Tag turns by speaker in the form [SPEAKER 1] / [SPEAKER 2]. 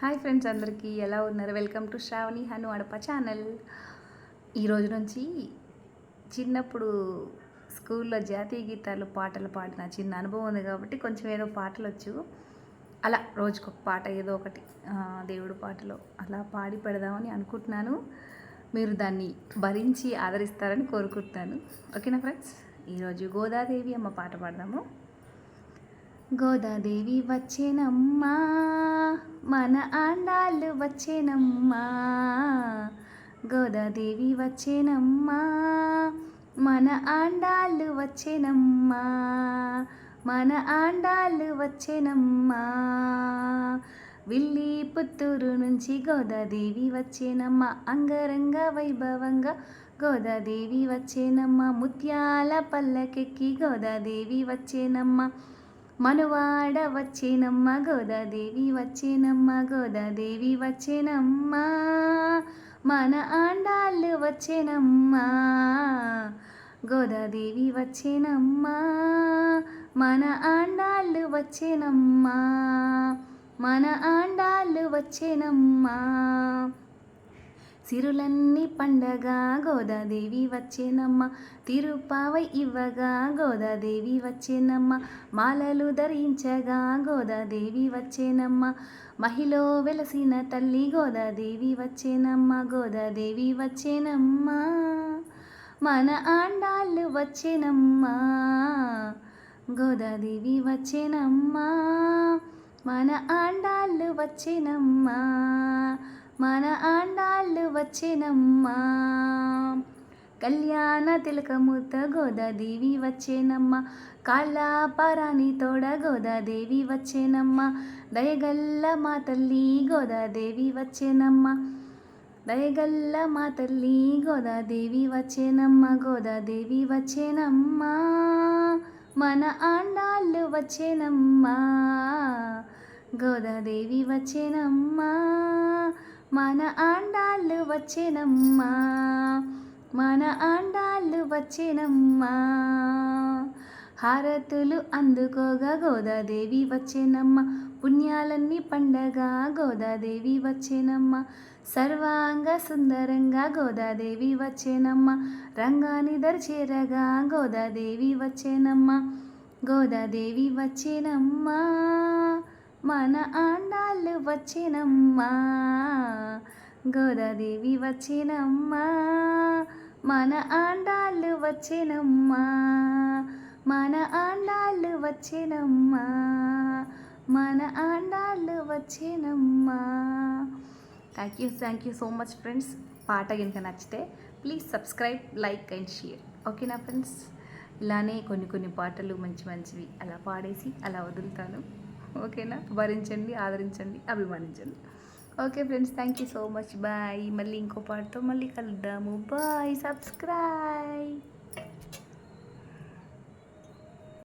[SPEAKER 1] Hi friends అందరికీ ఎలా ఉన్నారు? Welcome to Shravani Hanu Adapa channel. ఈరోజు నుంచి చిన్నప్పుడు స్కూల్లో జాతీయ గీతాలు పాటలు పాడిన చిన్న అనుభవం ఉంది కాబట్టి కొంచెం ఏదో పాటలు వచ్చు అలా రోజుకొక పాట ఏదో ఒకటి దేవుడు పాటలో అలా పాడి పెడదామని అనుకుంటున్నాను. మీరు దాన్ని భరించి ఆదరిస్తారని కోరుకుంటున్నాను. ఓకేనా ఫ్రెండ్స్? ఈరోజు గోదాదేవి అమ్మ పాట పాడదాము. గోదాదేవి వచ్చేనమ్మా మన ఆండాళ్ళు వచ్చేనమ్మా. గోదాదేవి వచ్చేనమ్మా మన ఆండాళ్ళు వచ్చేనమ్మా. మన ఆండాళ్ళు వచ్చేనమ్మా. విల్లి పుత్తూరు నుంచి గోదాదేవి వచ్చేనమ్మా. అంగరంగ వైభవంగా గోదాదేవి వచ్చేనమ్మా. ముత్యాల పల్లకెక్కి గోదాదేవి వచ్చేనమ్మా. మనవాడ వచ్చేనమ్మ గోదాదేవి వచ్చేనమ్మ గోదాదేవి వచ్చేనమ్మా. మన ఆండాళ్ళు వచ్చేనమ్మా. గోదాదేవి వచ్చేనమ్మా. మన ఆండాళ్ళు వచ్చేనమ్మా. మన ఆండాళ్ళు వచ్చేనమ్మా. సిరులన్నీ పండగ గోదాదేవి వచ్చేనమ్మ. తిరుపావై ఇవ్వగా గోదాదేవి వచ్చేనమ్మ. మాలలు ధరించగా గోదాదేవి వచ్చేనమ్మ. మహిలో వెలసిన తల్లి గోదాదేవి వచ్చేనమ్మ. గోదాదేవి వచ్చేనమ్మ. మన ఆండాళ్ళు వచ్చేనమ్మా. గోదాదేవి వచ్చేనమ్మా. మన ఆండాళ్ళు వచ్చేనమ్మా. మన ఆండాళ్ళు వచ్చేనమ్మా. కళ్యాణ తిలకముత గోదాదేవి వచ్చేనమ్మ. కాళ్ళాపరాని తోడ గోదాదేవి వచ్చేనమ్మ. దయగల్ల మా తల్లి గోదాదేవి వచ్చేనమ్మ. దయగల్ల మా తల్లి గోదాదేవి వచ్చేనమ్మ. గోదాదేవి వచ్చేనమ్మా. మన ఆండాళ్ళు వచ్చేనమ్మా. గోదాదేవి వచ్చేనమ్మా. మన ఆండాళ్ళు వచ్చేనమ్మా. మన ఆండాళ్ళు వచ్చేనమ్మా. హారతులు అందుకోగా గోదాదేవి వచ్చేనమ్మ. పుణ్యాలన్నీ పండగ గోదాదేవి వచ్చేనమ్మ. సర్వాంగ సుందరంగా గోదాదేవి వచ్చేనమ్మ. రంగాని దరిచేరగా గోదాదేవి వచ్చేనమ్మ. గోదాదేవి వచ్చేనమ్మా. మన ఆండాళ్ళు వచ్చేనమ్మా. గోదాదేవి వచ్చేనమ్మా. మన ఆండాళ్ళు వచ్చేనమ్మా. మన ఆండాళ్ళు వచ్చేనమ్మా. మన ఆండాళ్ళు వచ్చేనమ్మా. Thank you thank you so much friends పాట కనుక నచ్చితే please subscribe like and share ఓకేనా ఫ్రెండ్స్ ఇలానే కొన్ని కొన్ని పాటలు మంచి మంచివి అలా పాడేసి అలా వదులుతాను. ఓకేనా భరించండి ఆదరించండి అభిమానించండి. Okay friends thank you so much bye మళ్ళీ ఇంకో పాటతో మళ్ళీ కలుద్దాము. Bye subscribe